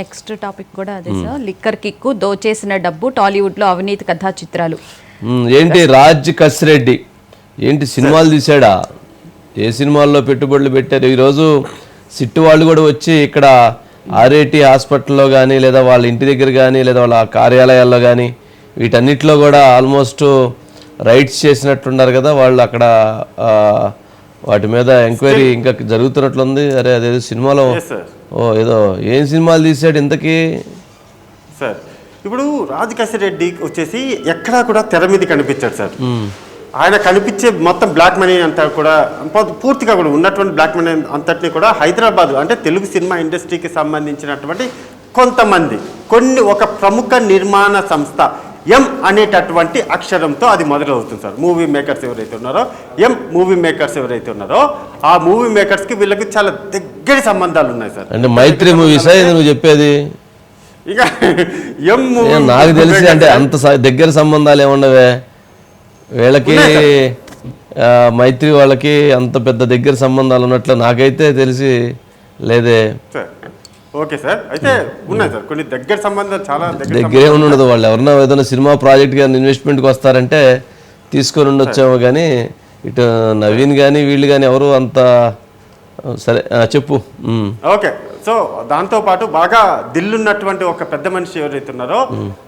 Next topic కూడా అదే sir liquor kick దోచేసిన డబ్బు టాలీవుడ్లో అవినీతి కథా చిత్రాలు. ఏంటి రాజ్ కసిరెడ్డి? ఏంటి సినిమాలు తీసాడా ఏ సినిమాల్లో పెట్టుబడులు పెట్టారు? ఈరోజు సిట్టు వాళ్ళు కూడా వచ్చి ఇక్కడ ఆర్ఏటి హాస్పిటల్లో కానీ లేదా వాళ్ళ ఇంటి దగ్గర కానీ లేదా వాళ్ళ కార్యాలయాల్లో కానీ వీటన్నిటిలో కూడా ఆల్మోస్ట్ రైట్స్ చేసినట్టున్నారు కదా వాళ్ళు అక్కడ వాటి మీద ఎంక్వైరీ ఇంకా జరుగుతున్నట్లుంది. అరే అదేదో సినిమాలో ఓ ఏదో ఏం సినిమాలు తీసాడు ఇంతకీ? సార్ ఇప్పుడు రెడ్డి వచ్చేసి ఎక్కడా కూడా తెర మీద కనిపించాడు సార్. ఆయన కనిపించే మొత్తం బ్లాక్ మనీ అంతా కూడా పూర్తిగా కూడా ఉన్నటువంటి బ్లాక్ మనీ అంతటిని కూడా హైదరాబాద్ అంటే తెలుగు సినిమా ఇండస్ట్రీకి సంబంధించినటువంటి కొంతమంది కొన్ని ఒక ప్రముఖ నిర్మాణ సంస్థ ఎం అనేటటువంటి అక్షరంతో అది మొదలవుతుంది సార్. మూవీ మేకర్స్ ఎవరైతే ఉన్నారో ఎం మూవీ మేకర్స్ ఎవరైతే ఉన్నారో ఆ మూవీ మేకర్స్కి వీళ్ళకి చాలా దగ్గర సంబంధాలు ఉన్నాయి సార్. అంటే మైత్రి మూవీసా నువ్వు చెప్పేది? ఇక ఎం మూవీ నాకు తెలిసి అంటే అంత దగ్గర సంబంధాలు ఏముండవే? వీళ్ళకి మైత్రి వాళ్ళకి అంత పెద్ద దగ్గర సంబంధాలు ఉన్నట్లు నాకైతే తెలిసి లేదే. Okay sir. అయితే ఉన్నాయి సార్. కొన్ని దగ్గర సంబంధాలు చాలా దగ్గర దగ్గరే ఉండి ఉండదు వాళ్ళు. ఎవరన్నా ఏదైనా సినిమా ప్రాజెక్ట్ కానీ ఇన్వెస్ట్మెంట్కి వస్తారంటే తీసుకొని ఉండొచ్చేమో కానీ ఇటు నవీన్ కానీ వీళ్ళు కానీ ఎవరు అంత సరే చెప్పు. ఓకే. సో దాంతో పాటు బాగా దిల్లున్నటువంటి ఒక పెద్ద మనిషి ఎవరైతే ఉన్నారో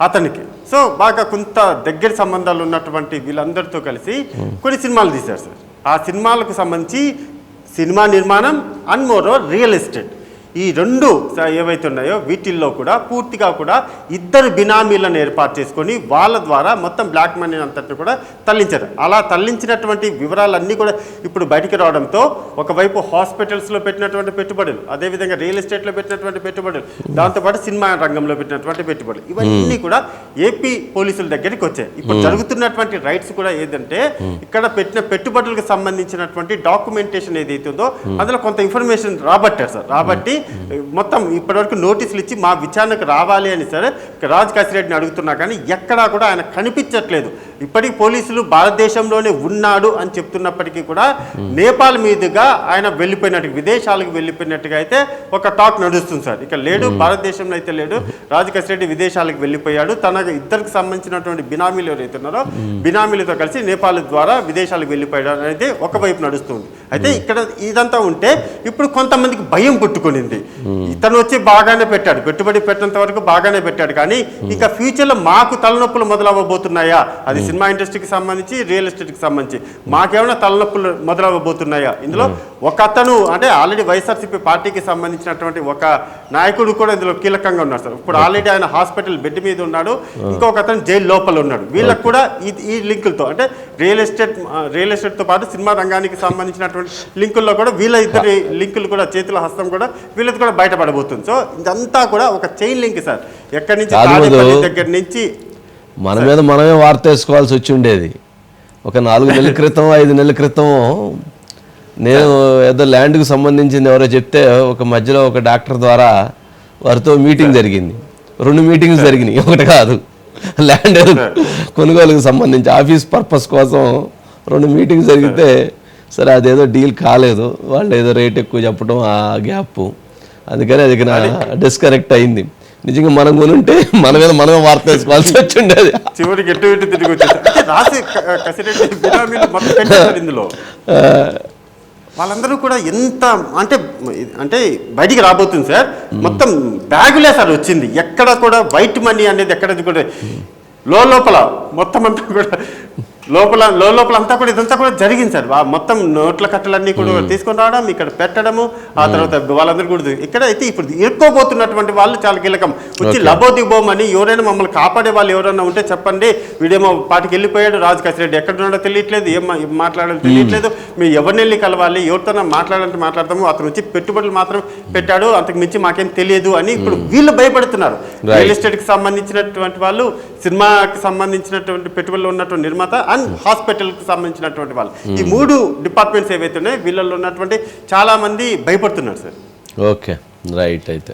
అతనికి. సో బాగా కొంత దగ్గర సంబంధాలు ఉన్నటువంటి వీళ్ళందరితో కలిసి కొన్ని సినిమాలు తీశారు సార్. ఆ సినిమాలకు సంబంధించి సినిమా నిర్మాణం అండ్ మోర్ రియల్ ఎస్టేట్. ఈ రెండు ఏవైతే ఉన్నాయో వీటిల్లో కూడా పూర్తిగా కూడా ఇద్దరు బినామీలను ఏర్పాటు చేసుకొని వాళ్ళ ద్వారా మొత్తం బ్లాక్ మనీ అంతటిని కూడా తరలించారు. అలా తరలించినటువంటి వివరాలన్నీ కూడా ఇప్పుడు బయటికి రావడంతో ఒకవైపు హాస్పిటల్స్లో పెట్టినటువంటి పెట్టుబడులు అదేవిధంగా రియల్ ఎస్టేట్లో పెట్టినటువంటి పెట్టుబడులు దాంతోపాటు సినిమా రంగంలో పెట్టినటువంటి పెట్టుబడులు ఇవన్నీ కూడా ఏపీ పోలీసుల దగ్గరికి వచ్చాయి. ఇప్పుడు జరుగుతున్నటువంటి రైట్స్ కూడా ఏదంటే ఇక్కడ పెట్టిన పెట్టుబడులకు సంబంధించినటువంటి డాక్యుమెంటేషన్ ఏదైతే ఉందో అందులో కొంత ఇన్ఫర్మేషన్ రాబట్టారు సార్. రాబట్టి మొత్తం ఇప్పటివరకు నోటీసులు ఇచ్చి మా విచారణకు రావాలి అని సరే రాజ్ కాసిరెడ్డిని అడుగుతున్నా కానీ ఎక్కడా కూడా ఆయన కనిపించట్లేదు. ఇప్పటికి పోలీసులు భారతదేశంలోనే ఉన్నాడు అని చెప్తున్నప్పటికీ కూడా నేపాల్ మీదుగా ఆయన వెళ్ళిపోయినట్టు విదేశాలకు వెళ్ళిపోయినట్టుగా అయితే ఒక టాక్ నడుస్తుంది సార్. ఇక లేడు భారతదేశంలో అయితే లేడు. రాజ్ కాసిరెడ్డి విదేశాలకు వెళ్ళిపోయాడు. తన ఇద్దరికి సంబంధించినటువంటి బినామీలు ఎవరైతే ఉన్నారో బినామీలతో కలిసి నేపాల్ ద్వారా విదేశాలకు వెళ్ళిపోయాడు అనేది ఒకవైపు నడుస్తుంది. అయితే ఇక్కడ ఇదంతా ఉంటే ఇప్పుడు కొంతమందికి భయం పుట్టుకునింది. ఇతను వచ్చి బాగానే పెట్టాడు. పెట్టుబడి పెట్టినంత వరకు బాగానే పెట్టాడు. కానీ ఇంకా ఫ్యూచర్లో మాకు తలనొప్పులు మొదలవ్వబోతున్నాయా? అది సినిమా ఇండస్ట్రీకి సంబంధించి రియల్ ఎస్టేట్కి సంబంధించి. మాకేమైనా తలనొప్పులు మొదలవ్వబోతున్నాయా? ఇందులో ఒక అతను అంటే ఆల్రెడీ వైఎస్ఆర్సీపీ పార్టీకి సంబంధించినటువంటి ఒక నాయకుడు కూడా ఇందులో కీలకంగా ఉన్నారు సార్. ఇప్పుడు ఆల్రెడీ ఆయన హాస్పిటల్ బెడ్ మీద ఉన్నాడు ఇంకొక అతను జైలు లోపల ఉన్నాడు. వీళ్ళకి కూడా ఈ ఈ లింకులతో అంటే రియల్ ఎస్టేట్ రియల్ ఎస్టేట్తో పాటు సినిమా రంగానికి సంబంధించినటువంటి లింకుల్లో కూడా వీళ్ళ ఇద్దరి లింకులు కూడా చేతుల హస్తం కూడా వీళ్ళది కూడా బయటపడబోతుంది. సో ఇదంతా కూడా ఒక చైన్ లింక్ సార్. ఎక్కడి నుంచి దగ్గర నుంచి మన మీద మనమే వార్త వేసుకోవాల్సి వచ్చి ఉండేది. ఒక నాలుగు నెలల క్రితం ఐదు నెలల క్రితం నేను ఏదో ల్యాండ్కి సంబంధించింది ఎవరో చెప్తే ఒక మధ్యలో ఒక డాక్టర్ ద్వారా వారితో మీటింగ్ జరిగింది. రెండు మీటింగ్స్ జరిగినాయి. ఒకటి కాదు. ల్యాండ్ కొనుగోలుకు సంబంధించి ఆఫీస్ పర్పస్ కోసం రెండు మీటింగ్స్ జరిగితే సరే అదేదో డీల్ కాలేదు. వాళ్ళు ఏదో రేట్ ఎక్కువ చెప్పడం ఆ గ్యాప్. అందుకని అది డిస్కనెక్ట్ అయింది. నిజంగా మనం కొనుంటే మన మీద మనమే వార్త వేసుకోవాల్సి వచ్చి ఉండేది చివరికి ఎటు ఇటు తిరిగి రాసి కసిరెడ్డి పెట్టేశారు ఇందులో. వాళ్ళందరూ కూడా ఎంత అంటే అంటే బయటికి రాబోతుంది సార్. మొత్తం బ్యాగులే సార్ వచ్చింది. ఎక్కడ కూడా వైట్ మనీ అనేది ఎక్కడ కూడా లోపల మొత్తం అంతా కూడా లోపల లో లోపల అంతా కూడా ఇదంతా కూడా జరిగింది సార్ ఆ మొత్తం నోట్ల కట్టలన్నీ కూడా తీసుకొని రావడం ఇక్కడ పెట్టడము ఆ తర్వాత వాళ్ళందరూ కూడా ఇక్కడ అయితే ఇప్పుడు ఇరుక్కోబోతున్నటువంటి వాళ్ళు చాలా కీలకం. వచ్చి లబోదిబోమని ఎవరైనా మమ్మల్ని కాపాడే వాళ్ళు ఎవరైనా ఉంటే చెప్పండి. వీడేమో పాటికి వెళ్ళిపోయాడు రాజు కసిరెడ్డి ఎక్కడ ఉన్నాడో తెలియట్లేదు. ఏం మాట్లాడాలో తెలియట్లేదు. మీరు ఎవరిని వెళ్ళి కలవాలి? ఎవరితో మాట్లాడాలంటే మాట్లాడతాము. అతను వచ్చి పెట్టుబడులు మాత్రం పెట్టాడు. అంతకు మించి మాకేం తెలియదు అని ఇప్పుడు వీళ్ళు భయపడుతున్నారు. రియల్ ఎస్టేట్కి సంబంధించినటువంటి వాళ్ళు సినిమాకి సంబంధించినటువంటి పెట్టుబడులు ఉన్నటువంటి నిర్మాత అండ్ హాస్పిటల్కి సంబంధించినటువంటి వాళ్ళు. ఈ మూడు డిపార్ట్మెంట్స్ ఏవైతే ఉన్నాయో వీళ్ళలో ఉన్నటువంటి చాలా మంది భయపడుతున్నారు సార్. ఓకే. రైట్ అయితే.